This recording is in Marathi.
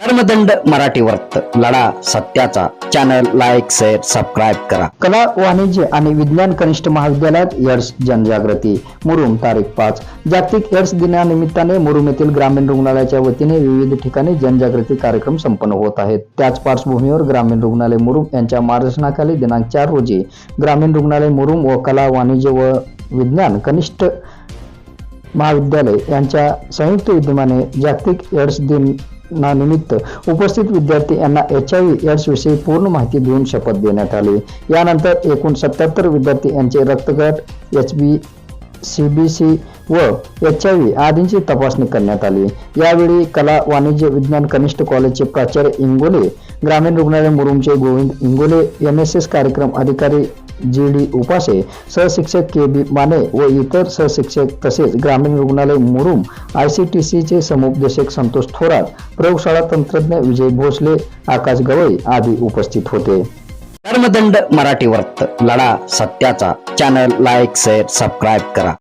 धर्मदंड मराठी वर्त लढा सत्याचा. चॅनल लाईक शेअर सबस्क्राईब करा. कला वाणिज्य आणि विज्ञान कनिष्ठ महाविद्यालयात एड्स जनजागृती. मुरुम तारीख पाच. जागतिक एड्स दिनानिमित्ताने मुरुम येथील ग्रामीण रुग्णालयाच्या वतीने विविध ठिकाणी जनजागृती कार्यक्रम संपन्न होत आहेत. त्याच पार्श्वभूमीवर ग्रामीण रुग्णालय मुरुम यांच्या मार्गदर्शनाखाली दिनांक चार रोजी ग्रामीण रुग्णालय मुरुम व कला वाणिज्य व विज्ञान कनिष्ठ महाविद्यालय यांच्या संयुक्त विद्यमाने जागतिक एड्स दिनानिमित्त उपस्थित विद्यार्थी यांना एच आय व्ही एड्स विषयी पूर्ण माहिती देऊन शपथ देण्यात आली. यानंतर एकूण सत्याहत्तर विद्यार्थी यांचे रक्तगट H B C B C व एच आय व्ही आदींची तपासणी करण्यात आली. यावेळी कला वाणिज्य विज्ञान कनिष्ठ कॉलेजचे प्राचार्य इंगोले ग्रामीण रुग्णालय मुरुमचे Govind Ingole M S S कार्यक्रम अधिकारी जी डी उपासे सहशिक्षक के बी माने व इतर सहशिक्षक तसेच ग्रामीण रुग्णालय मुरुम आय सी टी सीचे समुपदेशक संतोष थोरात प्रयोगशाळा तंत्रज्ञ विजय भोसले आकाश गवई आदी उपस्थित होते. धर्मदंड मराठी वर्त लढा सत्याचा. चॅनल लाईक शेअर सबस्क्राईब करा.